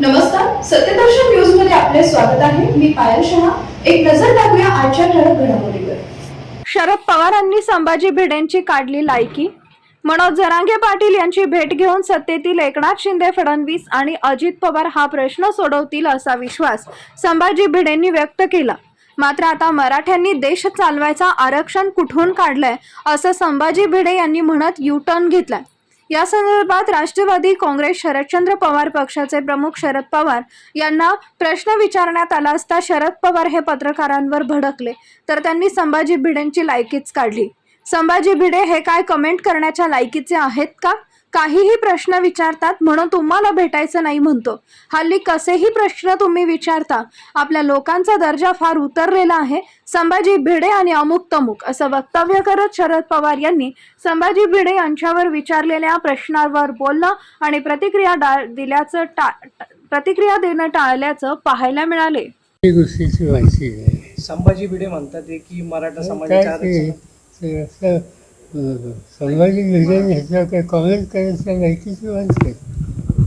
नमस्कार सत्यदर्शन न्यूजमध्ये आपले स्वागत आहे. मी पायल शहा. एक नजर टाकूया आजच्या ठळक घडामोडीवर. शरद पवारांनी संभाजी भिडेंची काढली लायकी. मनोज जरांगे पाटील यांची भेट घेऊन सत्तेतील एकनाथ शिंदे फडणवीस आणि अजित पवार हा प्रश्न सोडवतील असा विश्वास संभाजी भिडेंनी व्यक्त केला. मात्र आता मराठ्यांनी देश चालवायचा आरक्षण कुठून काढलंय असं संभाजी भिडे यांनी म्हणत यू टर्न घेतलाय. या संदर्भात राष्ट्रवादी काँग्रेस शरदचंद्र पवार पक्षाचे प्रमुख शरद पवार यांना प्रश्न विचारण्यात आला असता शरद पवार हे पत्रकारांवर भडकले. तर त्यांनी संभाजी भिडेंची लायकीच काढली. संभाजी भिडे हे काय कमेंट करण्याच्या लायकीचे आहेत का? काहीही प्रश्न विचारतात म्हणून तुम्हाला भेटायचं नाही म्हणतो. हल्ली कसेही प्रश्न तुम्ही विचारता आपल्या लोकांचा दर्जा फार उतरलेला आहे. संभाजी भिडे आणि अमुक तमुक असं वक्तव्य करत शरद पवार यांनी संभाजी भिडे यांच्यावर विचारलेल्या प्रश्नावर बोलणं आणि प्रतिक्रिया डा- दिल्याचं टा प्रतिक्रिया देणं टाळल्याचं पाहायला मिळाले. ही गोष्टीची माहिती नाही संभाजी भिडे म्हणतात की मराठा काय समाजाच्या संभाजी भिडेन ह्याच्यावर काही कॉमेंट करायच्या माहितीची माणसं.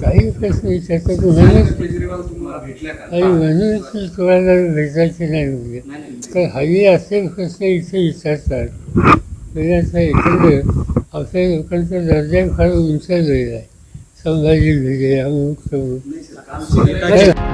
काही प्रश्न विचारतात म्हणूनच आणि म्हणूनच ती तुम्हाला भेटायचे नाही म्हणजे. तर हल्ली असे प्रश्न इथे विचारतात. म्हणजे असं एकंदर आपल्या लोकांचा दर्जा फार उंच आहे. संभाजी भिडे अमुक तमुक